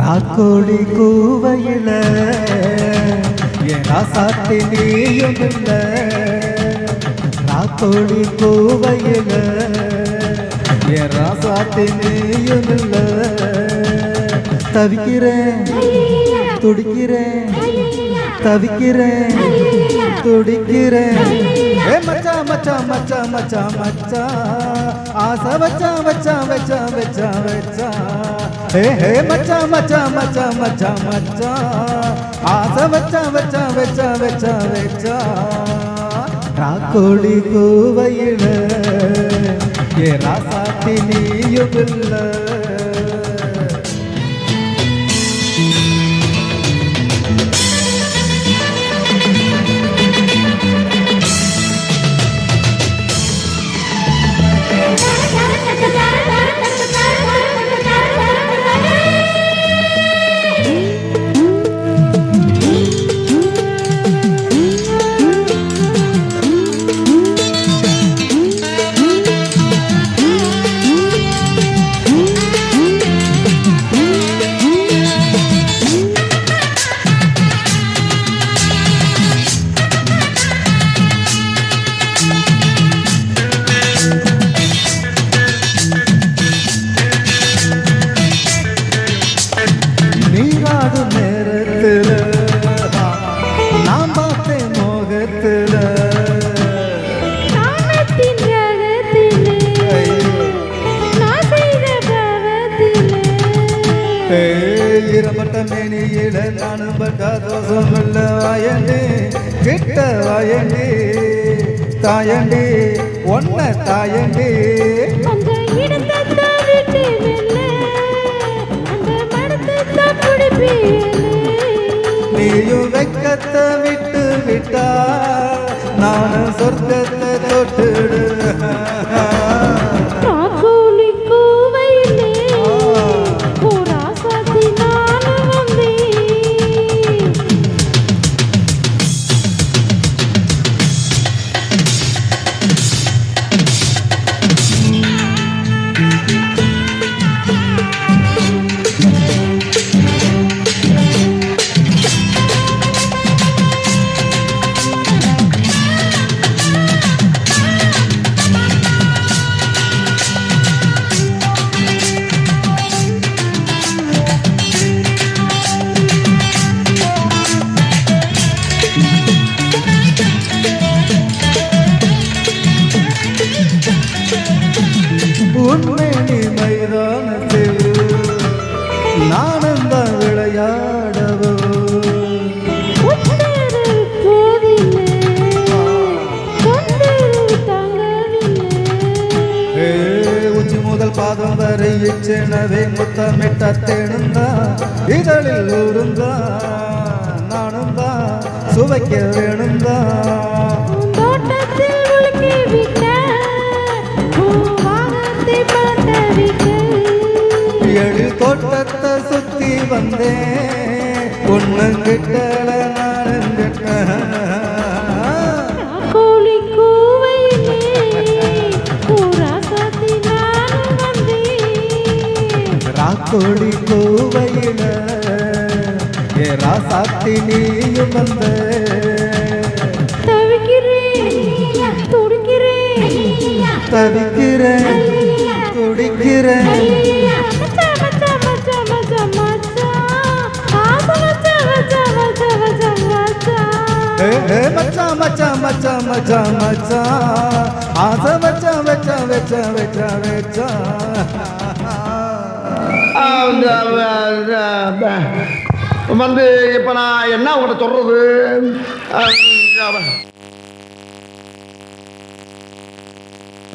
ராக்கோடி கூவையில் என் ராசாத்தி நீயும் இல்ல. ராக்கோடி கூவையில் என் ராசாத்தி நீயும் இல்ல. தவிக்கிறேன் துடிக்கிறேன் தவிக்கிறேன் துடிக்கிறேன். ஏ மச்சா மச்சா மச்சா மச்சா. மச்சா ஆசை வச்சா வச்சா வச்சா வச்சா வச்சா. ஹே ஹே மச்சா மச்சா மச்சா மச்சா மச்சா. ஆசை வச்சா வச்சா வச்சா வச்சா வச்சா. ராக்கோடி கோவையில ஏ ராசாத்தி நீயும் ஈரப்பட்ட மேனியில நானும் பட்ட தோசம் இல்ல வாயண்டி கிட்ட வாயண்டி தாயண்டி ஒன்ன தாயண்டி நீயும் வெக்கத்தை விட்டு விட்டா நானும் சொர்க்கத்தை பாதம் வரை இச்செனவே முத்தமிட்ட தேனுந்தா இதழில் ஊருந்தா நானும் தான் சுவைக்க வேணுந்தா. எழில் தோட்டத்தை சுத்தி வந்தேன் ஒண்ணு கிட்டல ஏ ராசாத்தி நீயும் வந்த தவிக்கிறேன் துடிக்கிறேன் தவிக்கிறேன் துடிக்கிறேன் மச்சா மச்சா மச்சா மச்சா மச்சா ஆசை மச்சா மச்சா மச்சா மச்சா மச்சா ஏ, ஏ, மச்சா மச்சா மச்சா மச்சா மச்சா ஆசை வச்சா வச்சா வச்சா வச்சா வச்சா வந்து இப்போ நான் என்ன உங்கள்கிட்ட சொல்கிறது